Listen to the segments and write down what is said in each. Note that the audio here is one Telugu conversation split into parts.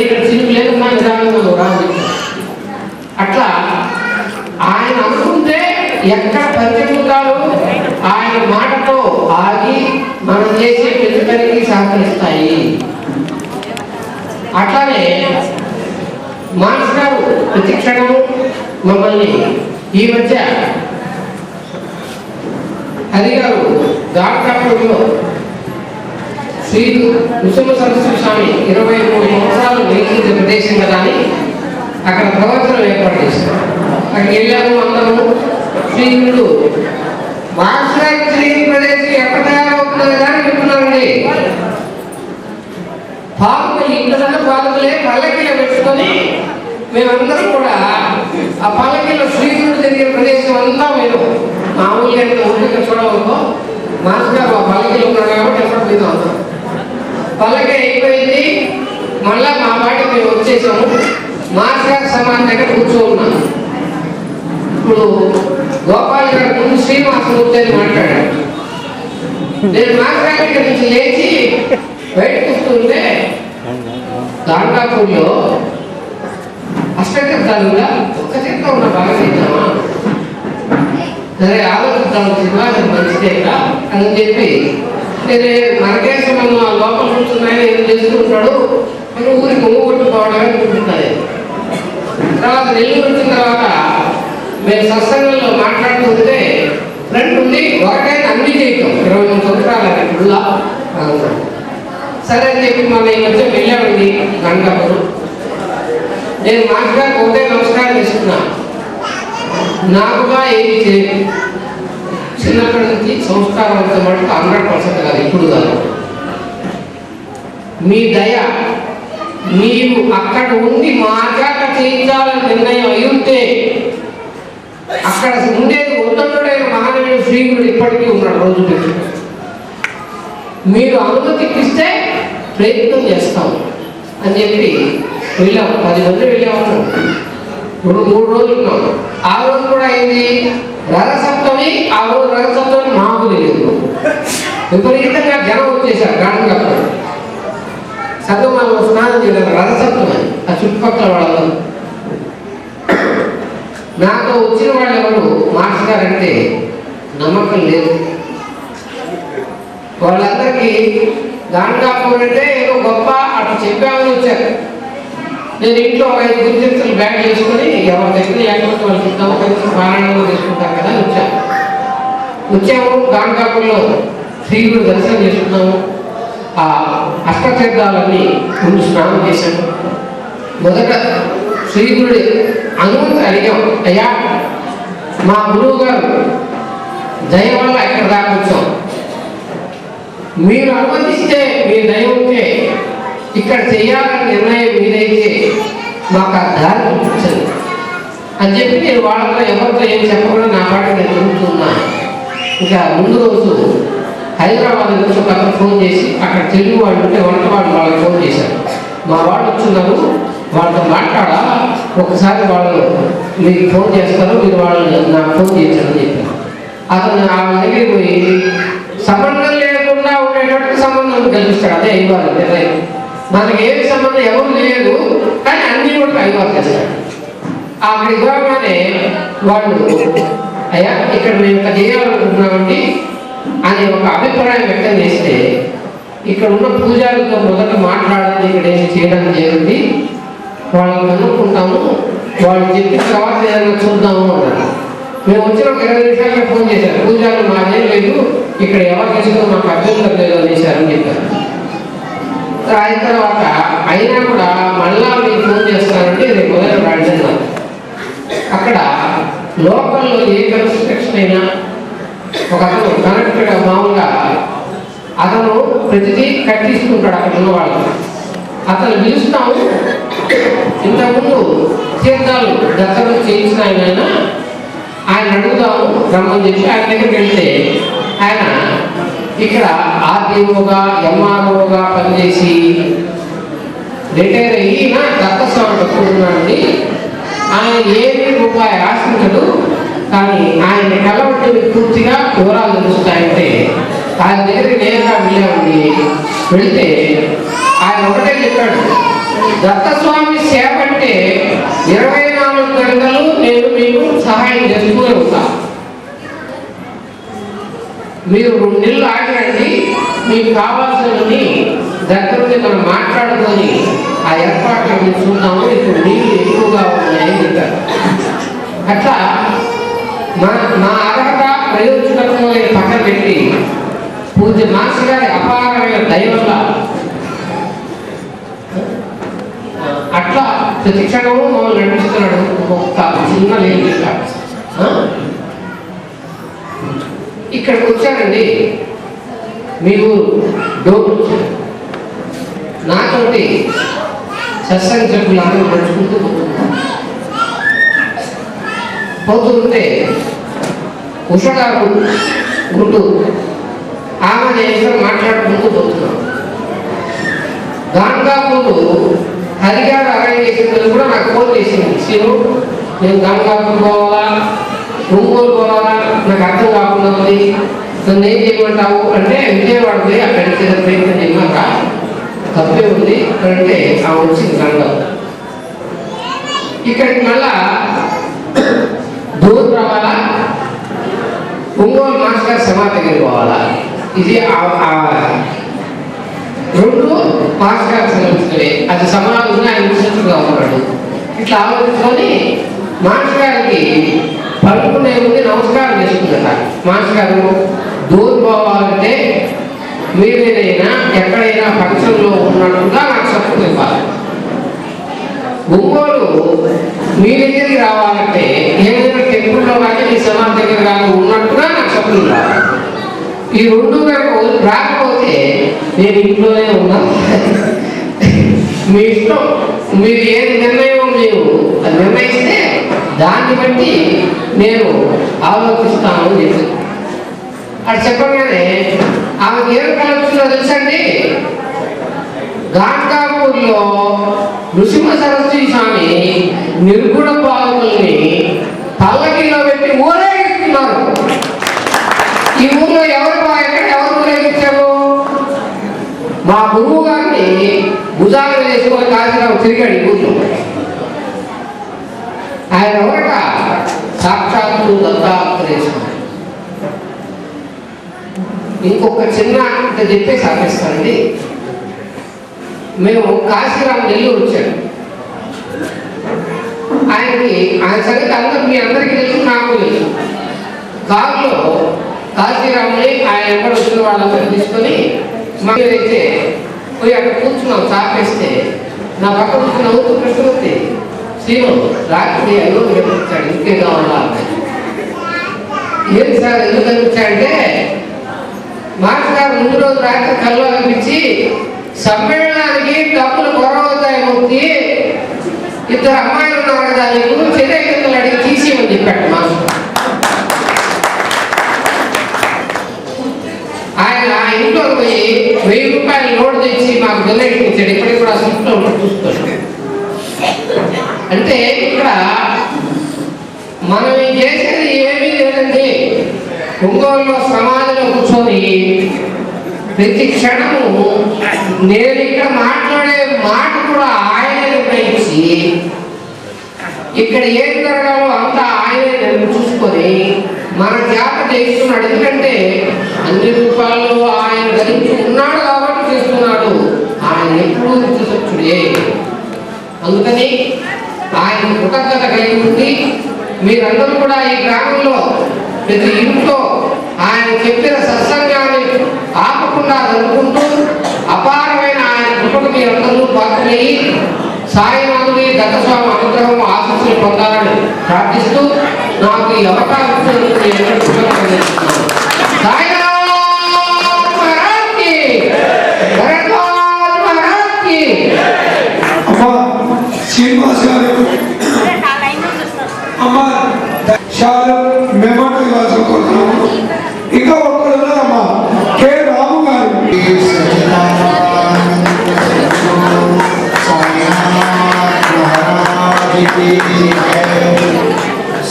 ఇక్కడ చిరుకు లేదమ్మా నిదానంగా నువ్వు అట్లా ఆయన అనుకుంటే ఎక్కడ పంచభూతాలు ఆయన మాటతో ఆగి మనం చేసే ప్రతి సహకరిస్తాయి. అట్లానే మాస్ గారు ప్రతి క్షణము మమ్మల్ని ఈ మధ్య హరి గారు దాటాపూర్లో శ్రీ కుసుమ సరస్వతి స్వామి ఇరవై మూడు సంవత్సరాలు నిలిచిన ప్రదేశం కదా అని అక్కడ ప్రవచనం ఏర్పాటు చేశారు. అక్కడికి వెళ్ళాము అందరము. శ్రీనుడు మాస్టర్ శ్రీ ప్రదేశం ఎక్కడ తయారవుతున్నది కానీ చెప్తున్నారండి. పాలకులు ఇంట్లో పాలకులే పల్లకిలో పెట్టుకొని మేమందరం కూడా ఆ పల్లకిలో శ్రీనుడు జరిగే ప్రదేశం అంతా మేము మామూలుగా ఇంత చూడవద్దు మాస్టర్ గారు ఆ పల్లకిలో ఉన్నారు కాబట్టి ఎక్కడ మీద ఉన్నాం పలక అయిపోయింది. మళ్ళా మా వాటికి మేము వచ్చేసాము. మాస్టర్ గారు సమాధి దగ్గర కూర్చో ఉన్నాను ఇప్పుడు గోపాల్ గారు ముందు శ్రీనివాసమూర్తి అని మాట్లాడాడు నేను మాస్టర్ దగ్గర నుంచి లేచి బయట వస్తుంటే దాండాపూర్లో అష్టకర్తాలుగా ఒక్క చిత్రం ఉన్న బాగా చేద్దామా సరే ఆలోచిద్దాం సినిమా మంచిదేగా అని చెప్పి నేను మనకే సంబంధం ఆ లోపల కూర్చున్నాయని ఏం చేసుకుంటాడు అని ఊరికి కొమ్ము కొట్టుకోవడమే అనుకుంటున్నది తర్వాత నెల్లూరు వచ్చిన తర్వాత మేము సత్సంగంలో మాట్లాడుతుంటే ఫ్రెండ్ ఉంది ఒకటైన అన్ని చేయటం. ఇరవై మూడు సంవత్సరాలు గుళ్ళ సరే అని చెప్పి మన ఈ మధ్య వెళ్ళామండి గంటప్పుడు నేను మాస్టర్ ఒకటే నమస్కారం ఇస్తున్నా నాకుగా ఏది చేయదు చిన్నప్పటి నుంచి సంస్కారం అంత మటుకు హండ్రెడ్ పర్సెంట్ కాదు ఇప్పుడు కాదు. మీ దయ మీరు అక్కడ ఉండి మా చేయించాలని నిర్ణయం అయి ఉంటే అక్కడ ఉండేది ఉత్తముడైన మహానీయుడు శ్రీకుడు ఇప్పటికీ ఉన్నాడు రోజు మీరు అనుమతి ఇప్పిస్తే ప్రయత్నం చేస్తాం అని చెప్పి వెళ్ళాం. పది మంది వెళ్ళాము ఇప్పుడు మూడు రోజులు ఉన్నాం. ఆ రోజు కూడా అయింది రథసప్తమి ఆ రోజు రథసప్తమి మాకు తెలియదు. విపరీతంగా జనం వచ్చేసారు గాఢంగా సగమాలో స్నానం చేయలేదు రథసప్తమి ఆ చుట్టుపక్కల వాళ్ళు నాతో వచ్చిన వాళ్ళు ఎవరు? మాస్టర్ నమ్మకం లేదు. వాళ్ళందరికీ గాండాపూర్ అంటే ఏదో గొప్ప అటు చెప్పామని వచ్చారు. నేను ఇంట్లో ఒక ఐదు గురించి బ్యాగ్ చేసుకొని ఎవరి దగ్గర లేకపోతే వాళ్ళు సిద్ధం కనీసం పారాయణంలో తీసుకుంటారు కదా వచ్చాము. వచ్చాను వచ్చాము గాండాపూర్లో శ్రీగుడు దర్శనం చేసుకున్నాము. ఆ అష్టతీర్థాలన్నీ ముందు స్నానం చేశాము. మొదట శ్రీగుడి అనుమతి అడిగాం అయ్యా మా గురువు గారు దయ వల్ల ఇక్కడ దాకా వచ్చాం? మీరు అనుమతిస్తే మీ దయ ఉంటే ఇక్కడ చేయాలని నిర్ణయం మీదైతే మాకు ఆ దారి చూపించదు అని చెప్పి నేను వాళ్ళతో ఎవరితో ఏం చెప్పకుండా నా పాట నేను తిరుగుతున్నా ఇంకా ముందు రోజు హైదరాబాద్ నుంచి ఒక ఫోన్ చేసి అక్కడ తెలుగు వాళ్ళు ఉంటే వంట వాళ్ళు వాళ్ళకి ఫోన్ చేశారు. మా వాళ్ళు వచ్చున్నారు వాళ్ళతో మాట్లాడా ఒకసారి వాళ్ళు మీకు ఫోన్ చేస్తారు మీరు వాళ్ళని నాకు ఫోన్ చేశారని చెప్పారు. అతను ఆ దగ్గరికి పోయి సంబంధం లేకుండా ఉండేటట్టు సంబంధం కల్పిస్తాడు అదే అయ్యవారు నిర్ణయం. మనకి ఏమి సంబంధం ఎవరు లేదు కానీ అన్ని కూడా అయ్యవారు చేస్తాడు అక్కడికి పోగానే వాళ్ళు అయ్యా ఇక్కడ మేము ఇంకా చేయాలనుకుంటున్నామండి అని ఒక అభిప్రాయం వ్యక్తం చేస్తే ఇక్కడ ఉన్న పూజారులతో మొదట మాట్లాడాలి ఇక్కడ ఏమి చేయడం. జరిగింది వాళ్ళని కనుక్కుంటాము వాళ్ళు చెప్పిన తర్వాత ఏదైనా చూద్దాము అన్నారు. మేము వచ్చిన ఒక ఇరవై నిమిషాల్లో ఫోన్ చేశారు. పూజారులు మాదేం లేదు ఇక్కడ ఎవరు చేసినా మాకు అభ్యంతరం లేదు అని చెప్పారు. ఆయన తర్వాత అయినా కూడా మళ్ళా మీకు ఫోన్ చేస్తానంటే రేపు ఉదయం రండి అక్కడ లోకల్లో ఏ కన్స్ట్రక్షన్ అయినా ఒక అతను కనెక్టెడ్ మామూలుగా అతను ప్రతిదీ కట్టిస్తుంటాడు అక్కడ ఉన్న వాళ్ళు అతను పిలుస్తాము. ఇంతకుముందు తీర్థాలు దర్శనం చేయించిన ఆయన ఆయన ఆయన అడుగుదాము రమ్మని చెప్పి ఆయన దగ్గరికి వెళ్తే ఆయన ఇక్కడ ఆర్డీఓగా ఎంఆర్ఓగా పనిచేసి రిటైర్ అయ్యి నా దత్తస్వామి పట్టుకుంటున్నాడండి ఆయన ఏమి రూపాయి ఆశించడు కానీ ఆయన కలవట్టి పూర్తిగా వివరాలు తెలుస్తాయంటే ఆయన దగ్గర నేరుగా వెళ్ళామండి. వెళితే ఆయన ఒకటే చెప్పాడు దత్తస్వామి సేవ అంటే ఇరవై నాలుగు గంటలు నేను మీకు సహాయం చేస్తూనే ఉంటా మీరు రెండు నెలలు ఆగిరండి మీకు కావాల్సినవన్నీ దగ్గరుండి మనం మాట్లాడుకొని ఆ ఏర్పాట్లు చూద్దాము ఇప్పుడు నీళ్ళు ఎక్కువగా ఉన్నాయని చెప్పారు. అట్లా మా మా అర్హత ప్రయోజకత్వం పక్కన పెట్టి పూజ మాస్టర్ గారి అపారమైన దయ అట్లా ప్రతి క్షణము మమ్మల్ని నడిపిస్తున్నాడు ఒక్క చిన్న లేని ఇక్కడికి వచ్చారండి. మీ ఊరు డోర్ నాతోటి సత్సంగ సభ్యులు అందరూ నడుచుకుంటూ పోతుంటే ఉషగాకు గుంటూరు ఆమె నేను మాట్లాడుకుంటూ పోతున్నాం గాంగాపూర్ హరిగారు అరేంజ్ చేసిన కూడా నాకు ఫోన్ చేసింది. శివు నేను గాంగాపూర్ పోవాలా? ఒంగోలు పోవాలా నాకు అర్థం కాకుండా ఉంది. నన్ను ఏం చేయమంటావు? అంటే విజయవాడ పోయి అక్కడ ఏదో ప్రయత్నం చేయమాక తప్పే ఉంది. అంటే ఆమె వచ్చింది గంగం ఇక్కడికి మళ్ళా దూరం రావాలా? ఒంగోలు మాస్టర్ సమాధి దగ్గరికి పోవాలా? ఇది ఆ- రెండు మాస్టర్ సంబంధించినవి అది సమాజంగా ఆయన ఉన్నాడు. ఇట్లా ఆలోచించుకొని మాస్టర్ గారికి పలుకునే ముందు నమస్కారం చేసుకుందట మాస్టర్ గారు దూరం పోవాలంటే మీరేదైనా ఎక్కడైనా ఫంక్షన్లో ఉన్నట్టుగా నాకు సపోర్ట్ ఇవ్వాలి. ఒంగోలు మీ దగ్గరికి రావాలంటే ఏదైనా టెంపుల్లో కానీ మీ సమాజ దగ్గర కానీ ఉన్నట్టుగా నాకు సపోర్ట్ ఇవ్వాలి. ఈ రెండు కనుక రాకపోతే నేను ఇంట్లోనే ఉన్నా. మీ ఇష్టం. మీరు ఏది నిర్ణయం మీరు అది నిర్ణయిస్తే దాన్ని బట్టి నేను ఆలోచిస్తాను అని చెప్పి అది చెప్పగానే ఆమెకి ఏం కలొచ్చిందో తెలుసండి ఘాట్కాపూర్లో నృసింహ సరస్వతి స్వామి నిర్గుణ పాలకుల్ని పల్లకిలో పెట్టి ఊరేగిస్తున్నారు. ఈ ఊర్లో ఎవరు ఆయన ఎవరు ఊరేగించారు? మా గురువు గారిని భుజాలు వేసుకొని కాశీరావు తిరిగాడు ఈ ఊర్లో. ఆయన ఎవరట? సాక్షాత్తు దత్తాత్రేయ ఇంకొక చిన్న అంటే చెప్పేసి ఆపేస్తానండి మేము కాశీరామ్ నెల్లూరు వచ్చాము ఆయనకి ఆయన సంగతి అందరు మీ అందరికీ తెలుసు నాకు తెలుసు. కారులో కాశీరాముని ఆయన ఎక్కడ వచ్చిన వాళ్ళందరూ తీసుకొని అయితే పోయి అక్కడ కూర్చున్నాం చాపేస్తే. నా పక్క కూర్చున్న ఊరు కృష్ణమూర్తి. శ్రీను రాత్రి అయ్యో నేర్పించాడు ఇంకే కావాలా అన్నాడు. సార్ ఎందుకు కనిపించాడంటే మాస్టర్ గారు ముందు రోజు రాత్రి కల్లో కనిపించి సమ్మేళనానికి డబ్బులు గొడవవుతాయి మూర్తి ఇద్దరు అమ్మాయిలు ఉన్నారు కదా నీకు చెన్నై కిందలు అడిగి తీసేయమని చెప్పాడు మాస్టర్ ఆయన ఆ ఇంట్లో పోయి వెయ్యి రూపాయలు నోటు తెచ్చి మాకు డొనేషన్ ఇచ్చాడు ఇప్పటికి కూడా స్లిప్లో ఉన్నట్టు చూసుకోండి. అంటే ఇక్కడ మనం చేసేది ఏమీ లేదండి. ఒంగోలులో సమాధిలో కూర్చొని ప్రతి క్షణము నేను ఇక్కడ మాట్లాడే మాట కూడా ఆయన నిర్ణయించి ఇక్కడ ఏం జరగాలో అంతా ఆయనే చూసుకొని మన జాగ్రత్త చేస్తున్నాడు ఎందుకంటే అన్ని రూపాల్లో ఆయన ధరించి ఉన్నాడు కాబట్టి చేస్తున్నాడు. ఆయన ఎప్పుడూ నిత్యసత్యుడే అందుకని ఆయన కృతజ్ఞత కలిగి ఉండి మీరందరూ కూడా ఈ గ్రామంలో ప్రతి ఇంట్లో ఆయన చెప్పిన సత్సంగాన్ని ఆపకుండా జరుపుకుంటూ అపారమైన ఆయన కృపకు మీరందరూ పాత్రలయ్యి సాయినాథుడి దత్తస్వామి అనుగ్రహం ఆశీస్సులు పొందాలని ప్రార్థిస్తూ నాకు ఈ అవకాశం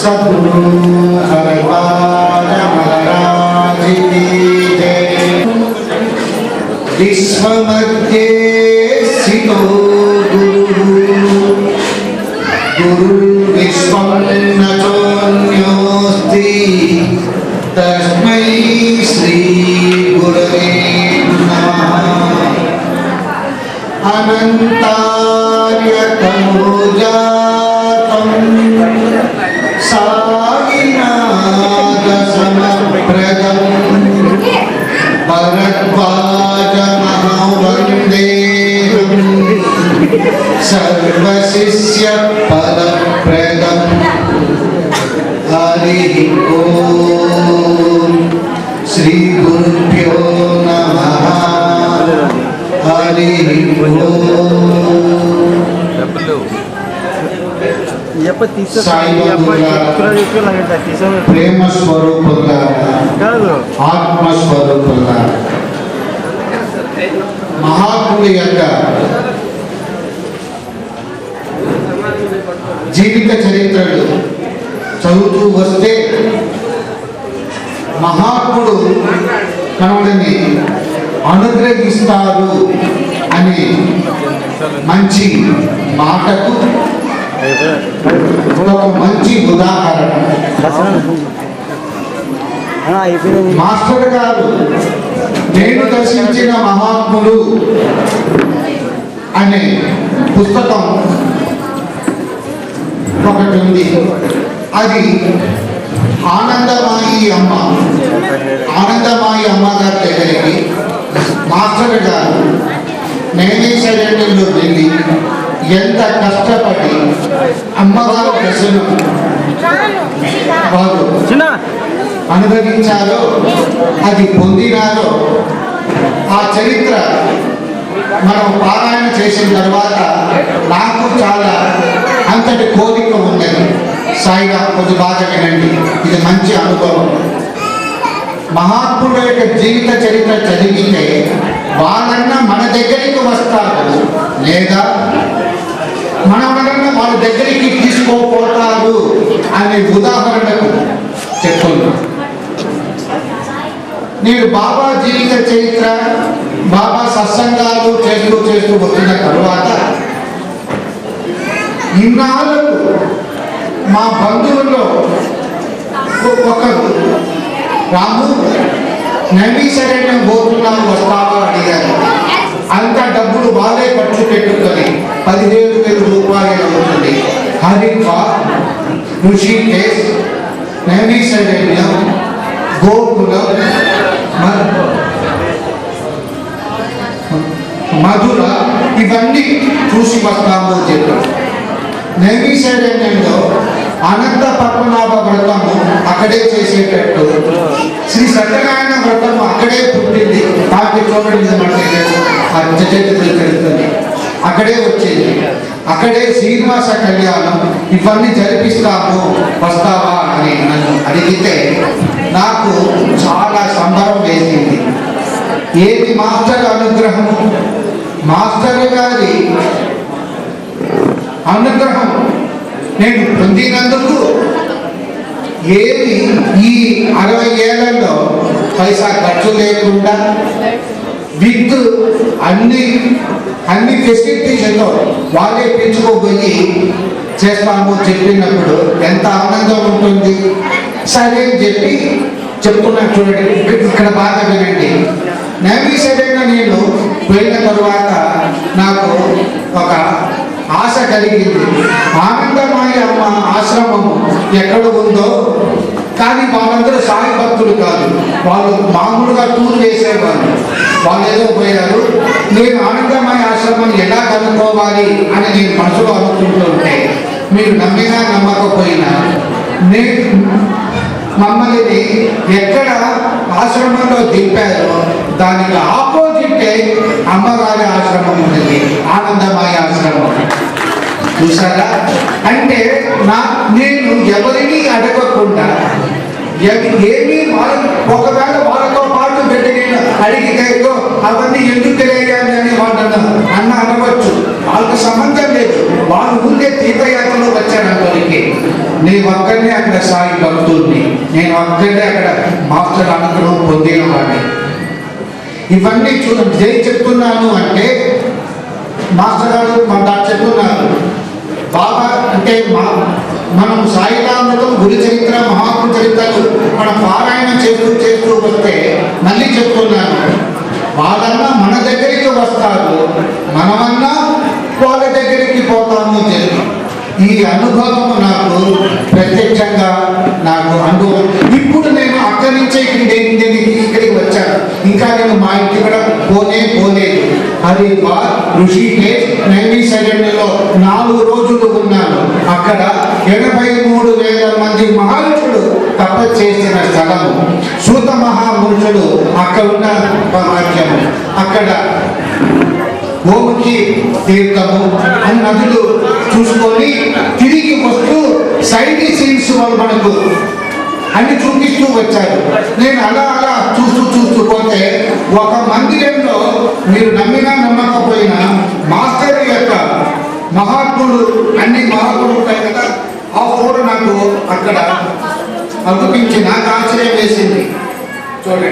Sadhguru Harpada Maharaj Ki Jai भरद्वाजमहं वन्देऽहम् सर्वशिष्यपदप्रदम् हरिः ॐ श्रीगुरुभ्यो नमः हरिः ॐ ఎప్ప తీసే సాయి బాబు గారు. తీసుకోలేదంట తీసే ప్రేమ స్వరూపుగా కాదు మహాత్ముడి యొక్క జీవిత చరిత్రలు చదువుతూ వస్తే మహాత్ముడు మనల్ని అనుగ్రహిస్తారు అనే మంచి మాటకు ఒక మంచి ఉదాహరణ. మాస్టర్ గారు నేను దర్శించిన మహాత్ములు అనే పుస్తకం ఒకటి ఉంది. అది ఆనందమాయి అమ్మ ఆనందమాయి అమ్మ గారి దగ్గరికి మాస్టర్ గారు నేనే శరీరంలో వెళ్ళి ఎంత కష్టపడి అమ్మగారు వారు అనుభవించాలో అనుభవించారో అది పొందినారో ఆ చరిత్ర మనం పారాయణ చేసిన తర్వాత నాకు చాలా అంతటి కోరిక ఉన్నది. సాయిగా కొద్ది బాగా వినండి ఇది మంచి అనుభవం. మహాత్ముల యొక్క జీవిత చరిత్ర చదివితే వాళ్ళన్నా మన దగ్గరికి వస్తారు లేదా మనమనన్నా వాళ్ళ దగ్గరికి తీసుకోపోతారు అనే ఉదాహరణకు చెప్తున్నాను నేను బాబా జీవిత చరిత్ర బాబా సత్సంగాలు చేస్తూ చేస్తూ వచ్చిన తరువాత ఇన్నాళ్ళకు మా బంధువుల్లో ఒ- ఒకరు రాము నవీకరణ పోతున్నాము వస్తావా? అడిగారు. అంత డబ్బులు వాళ్ళే ఖర్చు పెట్టుకొని పదిహేను వేల రూపాయలు అవుతుంది హరిద్వార్ ఋషికేశ్ నవీకరణ్యం గోకులం మధుర ఇవన్నీ చూసి వస్తాము అని చెప్పారు నైమిషారణ్యంలో అనంత పద్మనాభ వ్రతము అక్కడే చేసేటట్టు. శ్రీ సత్యనారాయణ వ్రతము అక్కడే పుట్టింది. వాటి చూడండి అంటే చరిత్ర తెలుస్తుంది. అక్కడే వచ్చేది. అక్కడే శ్రీనివాస కళ్యాణం. ఇవన్నీ జరిపిస్తాము వస్తావా అని నన్ను అడిగితే నాకు చాలా సంబరం వేసింది. ఏది మాస్టర్ అనుగ్రహము? మాస్టర్ గారి అనుగ్రహం నేను పొందినందుకు ఏది ఈ అరవై ఏళ్ళలో పైసా ఖర్చు లేకుండా విత్ అన్ని అన్ని ఫెసిలిటీస్తో వాళ్ళే పెంచుకోబోయి చేస్తాము చెప్పినప్పుడు ఎంత ఆనందం ఉంటుంది. సరే అని చెప్పి చెప్తున్నాను చూడండి. ఇక్కడ- ఇక్కడ బాగా వినండి. నవీ సరైన నేను పోయిన తరువాత నాకు ఒక ఆశ కలిగింది. ఆనందమాయ అమ్మ ఆశ్రమము ఎక్కడ ఉందో కానీ వాళ్ళందరూ సాయి భక్తులు కాదు. వాళ్ళు మామూలుగా టూర్ చేసేవాళ్ళు. వాళ్ళు ఏదో పోయారు. నేను ఆనందమయ ఆశ్రమం ఎలా కనుక్కోవాలి? అని నేను మనసులో అనుకుంటుంటే మీరు నమ్మినా నమ్మకపోయినా నేను మమ్మల్ని ఎక్కడ ఆశ్రమంలో దింపారో దానికి ఆపోజిటే అమ్మవారి ఆశ్రమం ఉంది. ఆనందమయ ఆశ్రమం. చూసారా అంటే నా నేను ఎవరిని అడగకుండా ఏమీ వాళ్ళ ఒకవేళ వాళ్ళతో పాటు పెట్టి నేను అడిగితే అవన్నీ ఎందుకు తెలియాలి అని వాళ్ళు అన్న- అనవచ్చు. వాళ్ళకి సంబంధం లేదు. వాళ్ళు ముందే తీర్థయాత్రలో వచ్చాను అక్కడికి నేను ఒక్కడినే అక్కడ సాయి భక్తుడిని. నేను ఒక్కడే అక్కడ మాస్టర్ అనుగ్రహం పొందిన వాడిని. ఇవన్నీ చూ చెప్తున్నాను అంటే మాస్టర్ గారు మా చెప్తున్నారు. బాబా అంటే మా మనం సాయితామృతం గురి చరిత్ర మహాత్మ చరిత్రలు మన పారాయణం చేస్తూ చేస్తూ వస్తే మళ్ళీ చెప్తున్నాను. వాళ్ళన్నా మన దగ్గరికి వస్తారు. మనమన్నా వాళ్ళ దగ్గరికి పోతాము తెలియదు ఈ అనుభవం నాకు ప్రత్యక్షంగా నాకు అనుభవం. ఇప్పుడు నేను అక్కడి నుంచే ఇక్కడికి ఇక్కడికి వచ్చాను. ఇంకా నేను మా ఇంటి కూడా పోనే పోలేదు. హరిద్వార్ ఋషికేశ్ నైన్టీ సెకండ్లో అక్కడ ఎనభై మూడు వేల మంది మహర్షులు తప చేసిన స్థలము. సూత మహాపురుషుడు అక్కడ ఉన్న వాక్యము అక్కడ గోముఖి తీర్థము అని నదులు చూసుకొని తిరిగి వస్తూ సైడ్ సీన్స్ వాళ్ళు మనకు అన్ని చూపిస్తూ వచ్చారు. నేను అలా అలా చూస్తూ చూస్తూ పోతే ఒక మందిరంలో మీరు నమ్మినా నమ్మకపోయినా మాస్టర్ యొక్క మహాత్ముడు అన్ని మహాత్ముడు ఉంటాయి కదా ఆ ఫోటో నాకు అక్కడ అనిపించి నాకు ఆశ్చర్యం వేసింది. చూడండి.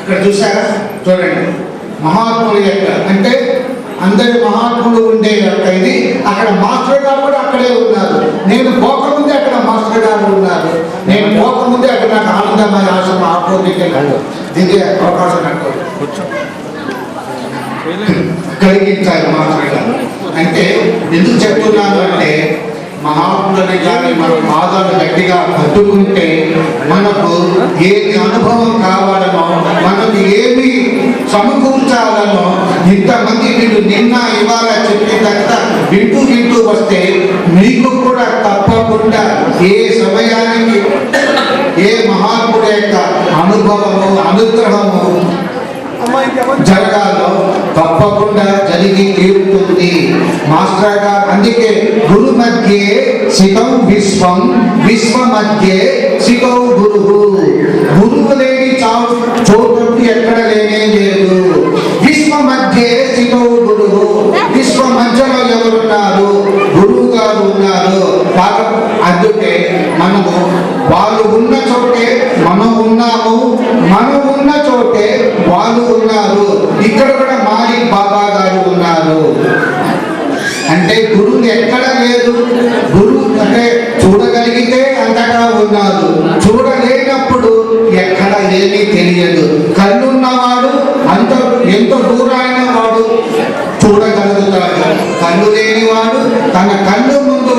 అక్కడ చూసారా చూడండి. మహాత్ముల యొక్క అంటే అందరి మహాత్ములు ఉండే యొక్క ఇది అక్కడ మాస్టర్ గారు కూడా అక్కడే ఉన్నారు. నేను పోకముందే అక్కడ మాస్టర్ గారు ఉన్నారు. నేను పోకముందే అక్కడ నాకు ఆనందమయ ఆశ్రమం ఆపోజిట్ దిగే అవకాశం కలిగించాలి మాట్లాడాలి అంటే ఎందుకు చెప్తున్నాను అంటే మహాత్ములని కానీ మన పాదాలు గట్టిగా పట్టుకుంటే మనకు ఏది అనుభవం కావాలనో మనకు ఏమి సమకూర్చాలనో ఇంతమంది వీళ్ళు నిన్న ఇవాళ చెప్పినంత వింటూ వింటూ వస్తే మీకు కూడా తప్పకుండా ఏ సమయానికి ఏ మహాత్ముడి యొక్క అనుభవము అనుగ్రహము జరగాలో తప్పకుండా జరిగి తీరుతుంది. మాస్టర్ గారు అందుకే గురు మధ్యే సితం విశ్వం విశ్వ మధ్యే సితో గురు. గురువు లేని చావు చోటు ఎక్కడ లేనే లేదు. లేనివాడు తన కళ్ళు ముందు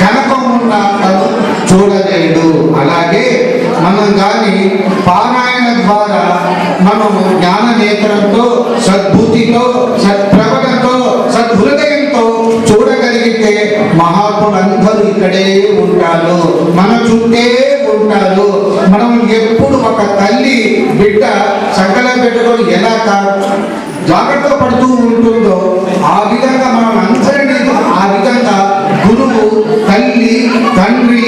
కనకం ఉన్న తను చూడలేడు. అలాగే మనం కానీ పారాయణ ద్వారా మనము జ్ఞాన నేత్రంతో సద్భుతితో సత్ప్రవణతో సద్హృదయంతో చూడగలిగితే మహాత్ములందరూ ఇక్కడే ఉంటారు. మన చుట్టే ఉంటారు. మనం ఎప్పుడు ఒక తల్లి బిడ్డ సకల పెట్టుకొని ఎలా జాగ్రత్త పడుతూ తల్లి తండ్రి